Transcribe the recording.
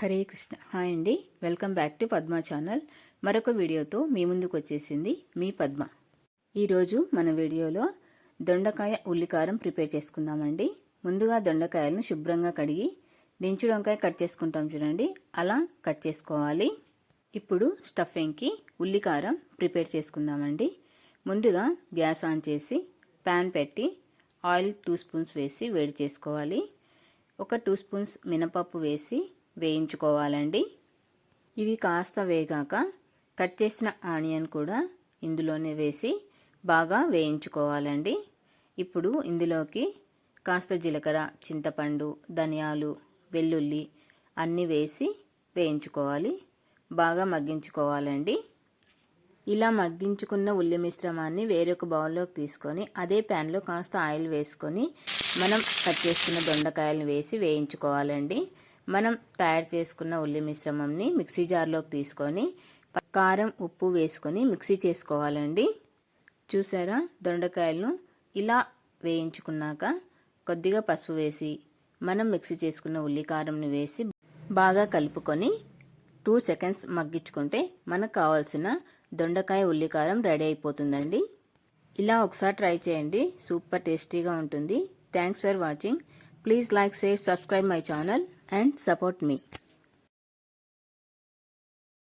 Hare Krishna. Hi అండి. Welcome back to Padma channel. మరొక వీడియోతో మీ ముందుకు వచ్చేసింది మీ పద్మ. ఈరోజు మన వీడియోలో దొండకాయ ఉల్లికారం ప్రిపేర్ చేసుకుందామండి. ముందుగా దొండకాయలను శుభ్రంగా కడిగి దించు వంకాయ కట్ చేసుకుంటాం చూడండి. అలా కట్ చేసుకోవాలి. ఇప్పుడు స్టఫింగ్కి ఉల్లికారం ప్రిపేర్ చేసుకుందామండి. ముందుగా గ్యాస్ ఆన్ చేసి ప్యాన్ పెట్టి ఆయిల్ టూ స్పూన్స్ వేసి వేడి చేసుకోవాలి. ఒక టూ స్పూన్స్ మినపప్పు వేసి వేయించుకోవాలండి. ఇవి కాస్త వేగాక కట్ చేసిన ఆనియన్ కూడా ఇందులోనే వేసి బాగా వేయించుకోవాలండి. ఇప్పుడు ఇందులోకి కాస్త జీలకర్ర చింతపండు ధనియాలు వెల్లుల్లి అన్నీ వేసి వేయించుకోవాలి. బాగా మగ్గించుకోవాలండి. ఇలా మగ్గించుకున్న ఉల్లి మిశ్రమాన్ని వేరొక బౌల్లోకి తీసుకొని అదే ప్యాన్లో కాస్త ఆయిల్ వేసుకొని మనం కట్ చేసుకున్న దొండకాయలను వేసి వేయించుకోవాలండి. మనం తయారు చేసుకున్న ఉల్లి మిశ్రమంని మిక్సీ జార్లోకి తీసుకొని కారం ఉప్పు వేసుకొని మిక్సీ చేసుకోవాలండి. చూసారా? దొండకాయలను ఇలా వేయించుకున్నాక కొద్దిగా పసుపు వేసి మనం మిక్సీ చేసుకున్న ఉల్లి కారంని వేసి బాగా కలుపుకొని టూ సెకండ్స్ మగ్గించుకుంటే మనకు కావాల్సిన దొండకాయ ఉల్లికారం రెడీ అయిపోతుందండి. ఇలా ఒకసారి ట్రై చేయండి. సూపర్ టేస్టీగా ఉంటుంది. Thanks for watching. Please like, share, subscribe my channel and support me.